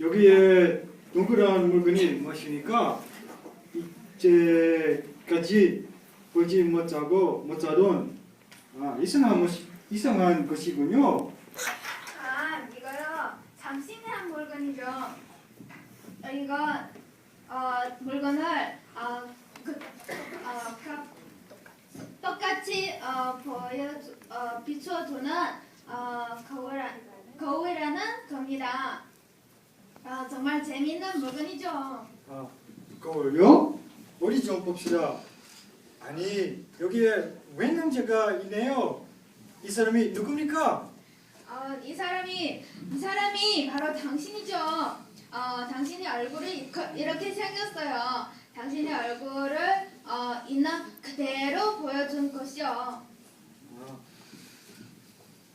여기에 동그란 물건이 무엇이니까 이제까지 보지 못하고 못하던 아, 이상한 것 이상한 것이군요. 아, 이거요. 장신이란 물건이죠. 어, 이거 어, 물건을 어, 그, 어, 가- 똑같이 어, 보여 어, 비춰주는 어, 거울 거울이라는 겁니다. 아, 정말 재미있는 물건이죠. 아, 거울요? 어디 좀 봅시다. 아니 여기에 웬 남자가 있네요. 이 사람이 누굽니까? 어, 이 사람이 이 사람이 바로 당신이죠. 어, 당신의 얼굴이 이렇게 생겼어요. 당신의 얼굴을 어, 있는 그대로 보여준 것이요. 아,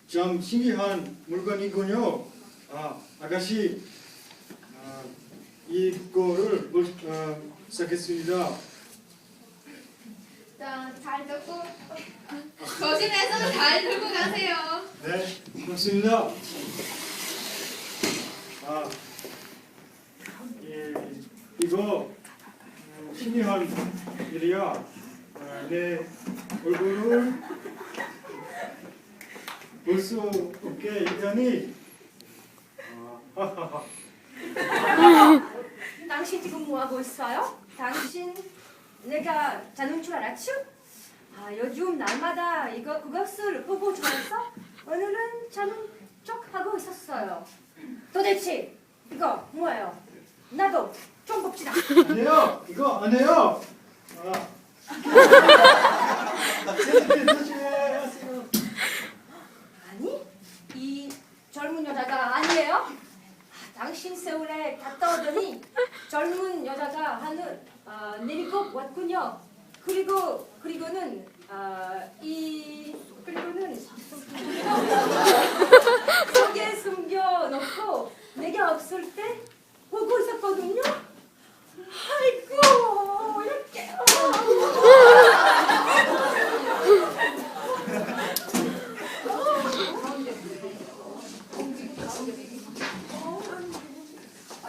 참 신기한 물건이군요. 아, 아가씨, 아, 이거를 볼, 어. 자, 잘 듣고 어, 조심해서 잘 들고 가세요. 네, 고맙습니다. 아, 예, 이거 음, 신기한 일이야. 아, 내 얼굴을 볼 수 없게 있다니. 아, 하하하. 당신 지금 뭐 하고 있어요? 당신 내가 자는 줄 알았죠? 아 요즘 날마다 이거 그것을 보고 좋아해서 오늘은 자는 척 하고 있었어요. 도대체 이거 뭐예요? 나도 좀 봅시다. 아니에요. 이거 안 해요. 아. 조심해, 조심하세요. 아니 이 젊은 여자가 아니에요? 아, 세월에 갔다 오더니 젊은 여자가 하늘 아, 내리고 왔군요. 그리고 그리고는 아, 이 그리고는 속에 숨겨 놓고 내가 없을 때 보고 있었거든요. 아이고 이렇게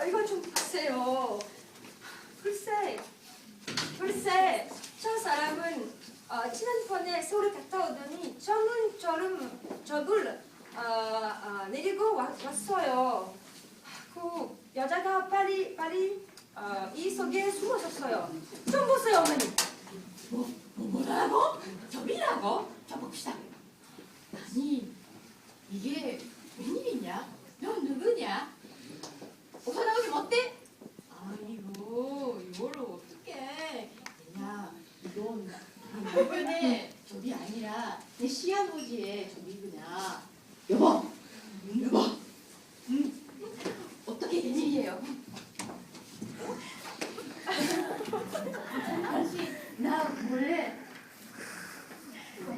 아, 이거 좀 보세요. 글쎄, 글쎄, 저 사람은 어, 지난번에 서울에 갔다 오더니 저는 저름 저을 어, 어, 내리고 와, 왔어요. 그 여자가 빨리 빨리 어, 이 속에 숨어졌어요. 좀 보세요, 어머니. 뭐, 뭐 뭐라고? 저이라고? 저 봅시다. 아니 이게 웬일이냐? 너 누구냐? 어서 나오기 어때? 아이고 이걸로 어떡해? 야 이건 내 남편의 저이 아니라 내 시아버지의 저이구나. 여보, 여보, 음, 일이에요? 당신 나 몰래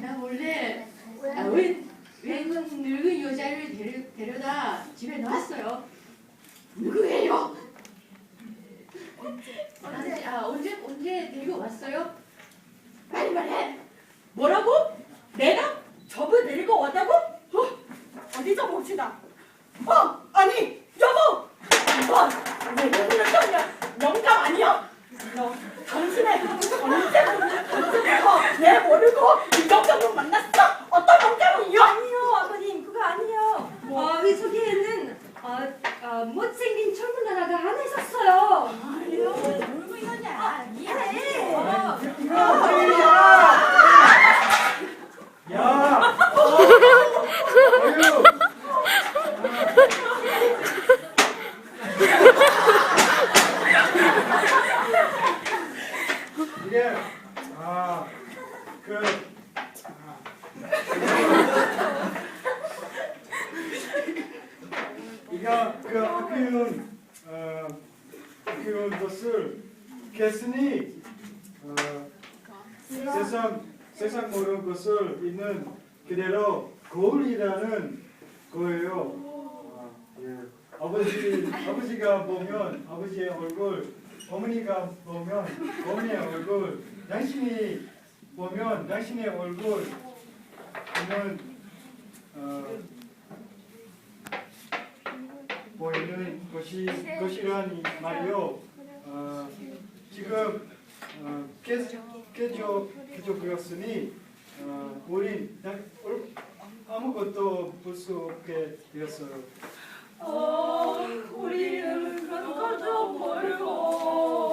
나 몰래 아, 왜 외국 늙은 여자를 데려, 데려다 집에 놨어요 누구예요? 언제 아 언제 언제 데리고 왔어요? 빨리 말해 뭐라고? 내가 저을 데리고 왔다고? 어? 어디 좀 봅시다. 어, 아니, 여보! 어, 왜 여기를 떠냐? 영감 아니야? 너, 당신의 언제, 언제부터 내 모르고 이 영감을 만났어? 어떤 영감이요? 아니요, 아버님, 그거 아니에요. 어, 이 속에는 어, 어, 못생긴 젊은 여자가 하나 있었어요 젊은 여자. 네. 어, 야! 어휴! 이게 아, 그 아. 이가 그 어, 아끼는 것을 개스니 어, 세상 세상 모든 것을 있는 그대로 거울이라는 거예요. 아, 예. 아버지 아버지가 보면 아버지의 얼굴, 어머니가 보면 어머니의 얼굴, 당신이 보면 당신의 얼굴 보면 어, 보이는 것이 것이란 말이요. 어, 지금 어, 깨져 깨져 보였으니 어, 우리 다- 아무것도 볼 수 없게 되었어요. 어, 저 멀고